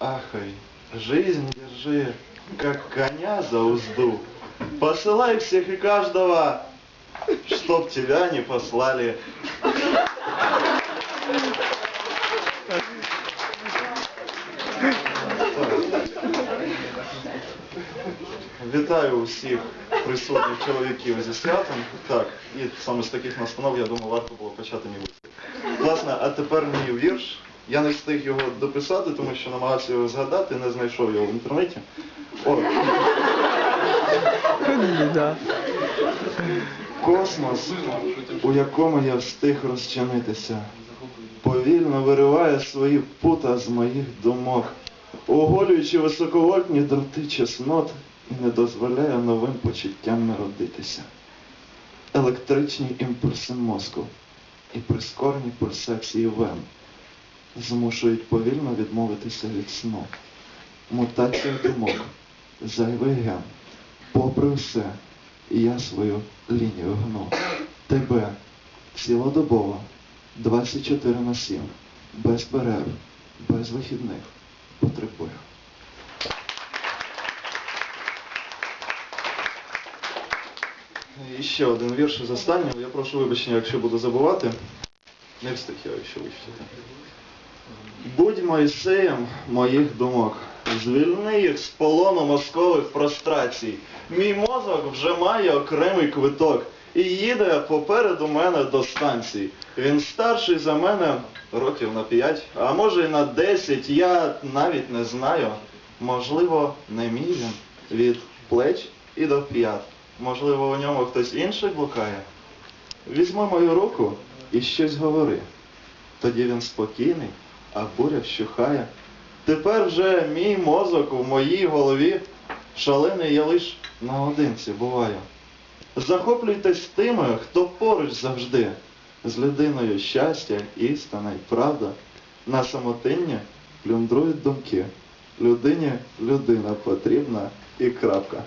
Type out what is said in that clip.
ахай, жизнь держи, как коня за узду. Посылай всех и каждого, чтоб тебя не послали. Вітаю усіх присутніх чоловіків зі святом. Так, і саме з таких настанов, я думаю, варто було почати мій виступ. Власне, а тепер мій вірш. Я не встиг його дописати, тому що намагався його згадати, не знайшов його в інтернеті. Космос, у якому я встиг розчинитися, повільно вириває свої пута з моїх думок, оголюючи високовольтні дроти чеснот і не дозволяє новим почуттям народитися. Електричні імпульси мозку і прискорені пульсації вен змушують повільно відмовитися від сну. Мутація думок, зайвий ген, попри все, я свою лінію гну. Тебе цілодобово, 24 на 7, без перерв, без вихідних потребую. І ще один вірш з останнього. Я прошу вибачення, якщо буду забувати. Не встиг я ще вичитати. Будь Мойсеєм моїх думок, звільни їх з полону мозкових прострацій. Мій мозок вже має окремий квиток і їде попереду мене до станції. Він старший за мене років на п'ять, а може і на десять, я навіть не знаю. Можливо, не мій він від плеч і до п'ят. Можливо, у ньому хтось інший блукає. Візьми мою руку і щось говори. Тоді він спокійний, а буря вщухає. Тепер вже мій мозок у моїй голові, шалений я лиш наодинці буваю. Захоплюйтесь тими, хто поруч завжди, з людиною щастя, істина і правда. На самотинні плюндрують думки. Людині людина потрібна і крапка.